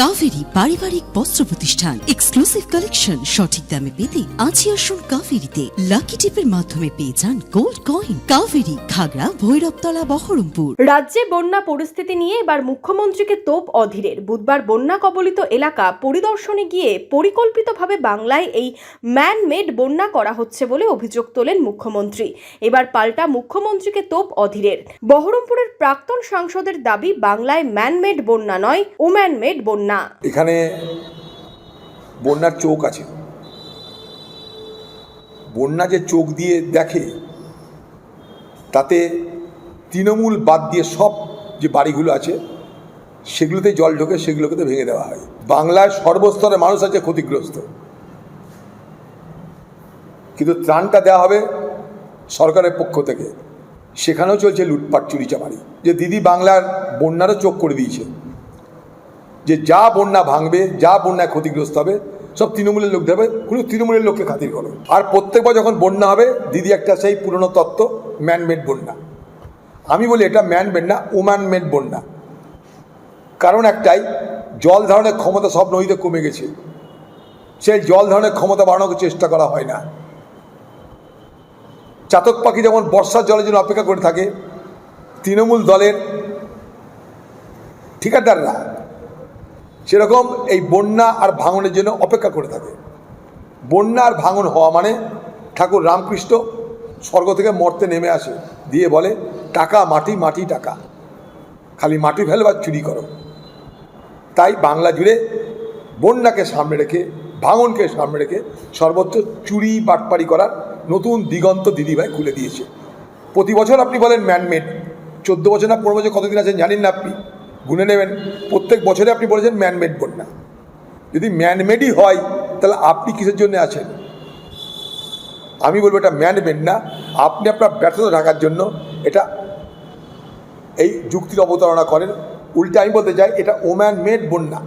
কাভেরি পারিবারিক বস্ত্র প্রতিষ্ঠান। এক্সক্লুসিভ কালেকশন সঠিক দামে পেতে আজই আসুন কাভেরিতে লাকি টিপের মাধ্যমে পেয়ে যান গোল্ড কয়েন কাভেরি ঘাগড়া ভৈরবতলা, বহরমপুর। রাজ্যে বন্যা পরিস্থিতি নিয়ে এবার মুখ্যমন্ত্রীকে তোপ অধীরের। বুধবার বন্যা কবলিত এলাকা পরিদর্শনে গিয়ে পরিকল্পিতভাবে বাংলায় এই ম্যান মেড বন্যা করা হচ্ছে বলে অভিযোগ তোলেন মুখ্যমন্ত্রী। এবার পাল্টা মুখ্যমন্ত্রীকে তোপ অধীরের। বহরমপুরের প্রাক্তন সাংসদের দাবি, বাংলায় ম্যান মেড বন্যা নয় ওম্যান মেড বন্যা এখানে বন্যার চোখ আছে। বন্যা যে চোখ দিয়ে দেখে, তাতে তৃণমূল বাদ দিয়ে সব যে বাড়িগুলো আছে, সেগুলোতে জল ঢোকে, সেগুলোকে তো ভেঙে দেওয়া হয়। বাংলার সর্বস্তরে মানুষ আছে ক্ষতিগ্রস্ত। কিন্তু ত্রাণটা দেওয়া হবে সরকারের পক্ষ থেকে। সেখানেও চলছে লুটপাট চুরি চামারি যে দিদি বাংলার বন্যারও চোখ করে দিয়েছে। যে যা বন্যা ভাঙবে, যা বন্যায় ক্ষতিগ্রস্ত হবে, সব তৃণমূলের লোক দেবে কোনো তৃণমূলের লোককে খাতির করো। আর প্রত্যেকবার যখন বন্যা হবে, দিদি একটা সেই পুরনো তত্ত্ব ম্যানমেড বন্যা। আমি বলি এটা ম্যানমেড না ওম্যানমেড বন্যা। কারণ একটাই, জল ধারণের ক্ষমতা সব নদীতে কমে গেছে। সেই জল ধারণের ক্ষমতা বাড়ানোর চেষ্টা করা হয় না। চাতক পাখি যেমন বর্ষার জলের জন্য অপেক্ষা করে থাকে, তৃণমূল দলের ঠিকাদাররা সেরকম এই বন্যা আর ভাঙনের জন্য অপেক্ষা করে থাকে। বন্যা আর ভাঙন হওয়া মানে ঠাকুর রামকৃষ্ণ স্বর্গ থেকে মর্তে নেমে আসে, দিয়ে বলে, টাকা, মাটি মাটি, টাকা। খালি মাটি ফেলো আর চুরি করো। তাই বাংলা জুড়ে বন্যাকে সামনে রেখে, ভাঙনকে সামনে রেখে সর্বোচ্চ চুরি বাটপারি করার নতুন দিগন্ত দিদিভাই খুলে দিয়েছে। প্রতি বছর আপনি বলেন, ম্যানমেড। চোদ্দ বছর না পনেরো বছর কতদিন আছেন জানেন না আপনি? গুনে নেবেন। প্রত্যেক বছরে আপনি বলেছেন ম্যানমেড বন্যা। যদি ম্যানমেডই হয়, তাহলে আপনি কিসের জন্য আছেন? আমি বলব এটা ম্যানমেড না। আপনি আপনার ব্যর্থতা ঢাকার জন্য এটা এই যুক্তির অবতারণা করেন। উল্টে আমি বলতে চাই, এটা ওম্যান মেড বন্যা।